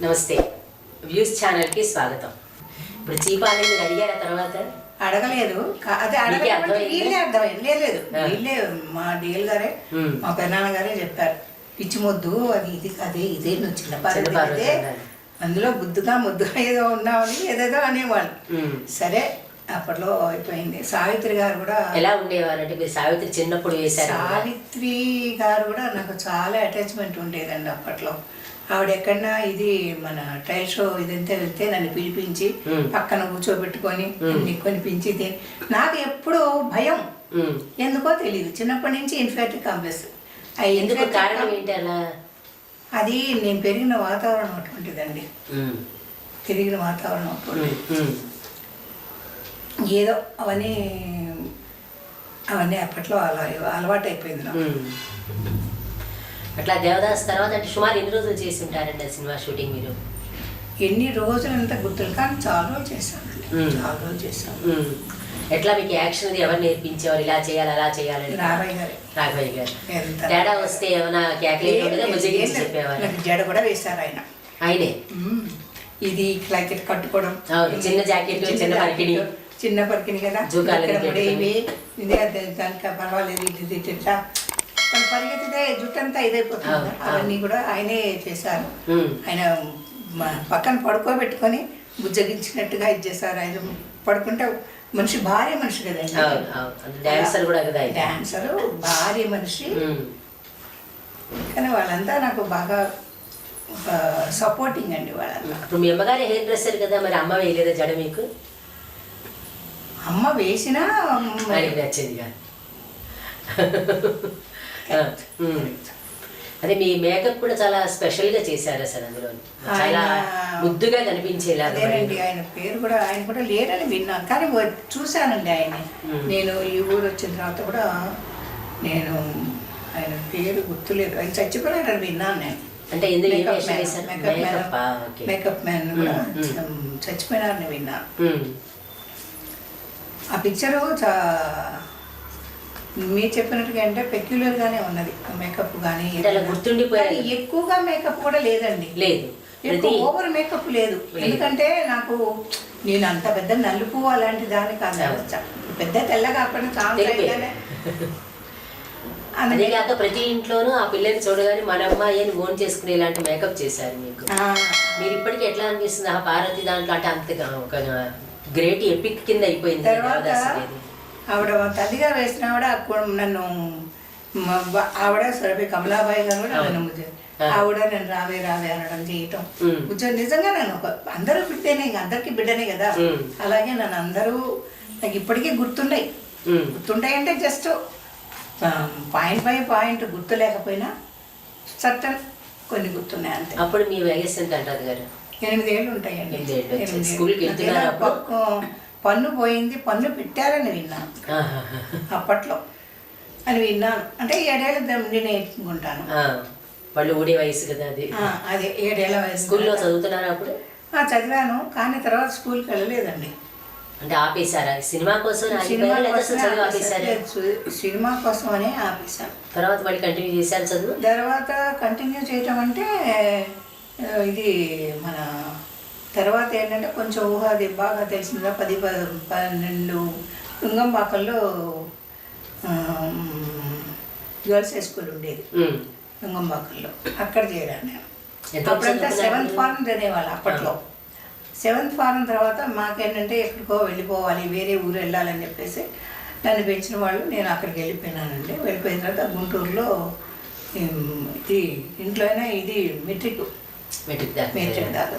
నమస్తే వ్యూస్ ఛానల్కి స్వాగతం ఇప్పుడు చీపాలని మీరు అడిగారా తర్వాత అడగలేదు అదే అడగలేదు? వీళ్ళే అర్థమైంది లేదు. వీళ్ళే మా డీఎల్ గారే. మా పెన్నాన్న గారే చెప్పారు పిచ్చి మొద్దు అది ఇది అదే ఇదే నువ్వు చిన్న పార్వతి చిన్న పార్వతి ఇదే. అన్నారు. అందులో బుద్ధిగా ముద్దుగా ఏదో ఉన్నామని ఏదేదో అనేవాళ్ళు. సరే అప్పట్లో అయిపోయింది సావిత్రి గారు కూడా ఎలా ఉండేవారు అంటే మీరు సావిత్రి చిన్నప్పుడు వేశారు? సావిత్రి గారు కూడా నాకు చాలా అటాచ్మెంట్ ఉండేదండి అప్పట్లో ఆవిడ ఎక్కడన్నా ఇది మన ట్రైల్ షో ఇదంతా వెళ్తే నన్ను పిలిపించి. పక్కన కూర్చోబెట్టుకొని మ్మ్. అన్ని కొనిపించి తి- నాకు ఎప్పుడూ భయం. ఎందుకో తెలియదు చిన్నప్పటి నుంచి ఇన్ఫాక్టరీ కాంప్లెక్స్ ఎందుకు కారణం com- ఏంటి అలా అది నేను పెరిగిన వాతావరణం అటువంటిదండి ఉమ్. పెరిగిన వాతావరణం అటువంటి ఉమ్. ఉమ్. ఏదో అవన్నీ అవన్నీ అప్పట్లో అలా అలవాటు అయిపోయింది నాకు. అట్లా దేవదాస్ తర్వాత అంటే సుమారు ఎన్ని రోజులు చేసి ఉంటారండి ఆ సినిమా షూటింగ్ మీరు? ఎన్ని రోజులంతా గుర్తులు కానీ చాలా రోజులు చేశానండి. చాలా రోజులు చేశాను. ఎట్లా మీకు యాక్షన్ ఎవరు నేర్పించేవారు? ఇలా చేయాలి అలా చేయాలని రామయ్య గారు. రాఘవయ్య గారు. తేడా వస్తే ఏమైనా క్యాకులేట్. చెప్పేవారు? జడ కూడా వేశారు ఆయన. ఆయనే. ఇది క్లాకెట్ కట్టుకోవడం. చిన్న జాకెట్, చిన్న పరికిణి. చిన్న పరికిణి కదా ఇదే దానికి పర్వాలేదు ఇది ఇట్లా మన పరిగెత్తితే జుట్టంతా ఇదైపోతుంది అవును, కదా. అవన్నీ కూడా ఆయనే చేశారు. ఆయన పక్కన పడుకోబెట్టుకొని బుజ్జగించినట్టుగా ఇది చేశారు ఆయన పడుకుంటే మనిషి భారీ మనిషి కదండి అవును. డాన్సర్ కూడా కదా. డాన్సరు భారీ మనిషి. కానీ వాళ్ళంతా నాకు బాగా సపోర్టింగ్ అండి వాళ్ళంతా ఇప్పుడు మీ అమ్మగారి హెయిర్ డ్రెస్సర్ కదా మరి అమ్మ వేయలేదా జడ మీకు అమ్మ వేసినా నచ్చేది కాదు. అదే మీ మేకప్ కూడా చాలా స్పెషల్గా చేశారు అసలు అందులో చాలా ముద్దుగా కనిపించేలా ఆయన పేరు కూడా ఆయన కూడా లేరని విన్నాను. కానీ చూశానండి ఆయన. నేను ఈ ఊరు వచ్చిన తర్వాత కూడా నేను ఆయన పేరు గుర్తులేదు. ఆయన చచ్చిపోయాడని విన్నాను నేను. అంటే మేకప్ మ్యాన్, కూడా చచ్చిపోయినారని విన్నాను. ఆ పిక్చరు చా మీరు చెప్పినట్టుగా అంటే peculiar గానే ఉన్నది. మేకప్ కానీ. కానీ ఎక్కువగా మేకప్ కూడా లేదండి. లేదు. ఓవర్ మేకప్ లేదు. ఎందుకంటే నాకు నేను అంత పెద్ద నలుపు అలాంటి దాని కాదు. పెద్ద తెల్ల కాకుండా చాలా తెలిపే. లైట్గానే. అదే అందుకే కాక ప్రతి ఇంట్లోనూ ఆ పిల్లని చూడగానే మన అమ్మాయి అని ఓన్ చేసుకునే ఇలాంటి మేకప్ చేశారు మీకు. మీరు ఇప్పటికి ఎట్లా అనిపిస్తుంది? ఆ పార్వతి దాంట్లో అంటే అంతగా ఒక గ్రేట్ ఎపిక్ కింద అయిపోయింది తర్వాత. ఆవిడ తల్లిగా వేసిన ఆవిడ నన్ను ఆవిడ సురభి కమలాబాయి గారు కూడా. నన్ను. ఆవిడ నేను రావే రావే అనడం చేయటం. కొంచెం నిజంగా నేను ఒక అందరూ బిడ్డనే అందరికీ బిడ్డనే కదా. అలాగే నన్ను అందరూ నాకు ఇప్పటికీ ఉమ్. గుర్తుంటాయి అంటే జస్ట్ పాయింట్ బై పాయింట్ గుర్తు లేకపోయినా సర్టన్ కొన్ని గుర్తున్నాయి అంతే అప్పుడు మీ వయస్సు ఎంత అంటారు గారు ఎనిమిదేళ్ళు ఉంటాయండి. నాకేదో అప్పుడు? పక్కు- పన్ను పోయింది పన్ను పెట్టారని విన్నాను. అప్పట్లో అని విన్నాను. అంటే ఏడేళ్ళ నుండి నేర్చుకుంటాను. వాళ్ళు ఊడే వయసు కదా అది. అదే ఏడేళ్ళ వయసు స్కూల్లో చదువుతున్నారా అప్పుడు? చదివాను కానీ తర్వాత స్కూల్కి వెళ్ళలేదండి. అంటే ఆపేశారా? సినిమా కోసం సినిమా అసలు చదువు ఆపేశాను. కోసమనే తర్వాత మళ్ళీ కంటిన్యూ చేశారు చదువు? తర్వాత కంటిన్యూ చేయటం అంటే ఇది మన తర్వాత ఏంటంటే కొంచెం ఊహ అది బాగా తెలిసిందా పది పన్నెండు తుంగంపాకల్లో గర్ల్స్ హై స్కూల్ ఉండేది. తుంగంపాకల్లో. అక్కడ చేరాను నేను. అప్పుడంతా? సెవెంత్ ఫారం చదివేవాళ్ళు అప్పట్లో. సెవెంత్ ఫారం తర్వాత మాకేంటంటే ఎక్కడికో వెళ్ళిపోవాలి వేరే ఊరు వెళ్ళాలని చెప్పేసి నన్ను పెంచిన వాళ్ళు నేను అక్కడికి వెళ్ళిపోయినానండి. వెళ్ళిపోయిన తర్వాత గుంటూరులో ఇది ఇంట్లోనే ఇది మెట్రిక్ మెట్రిక్ దాకా మెట్రిక్ దాకా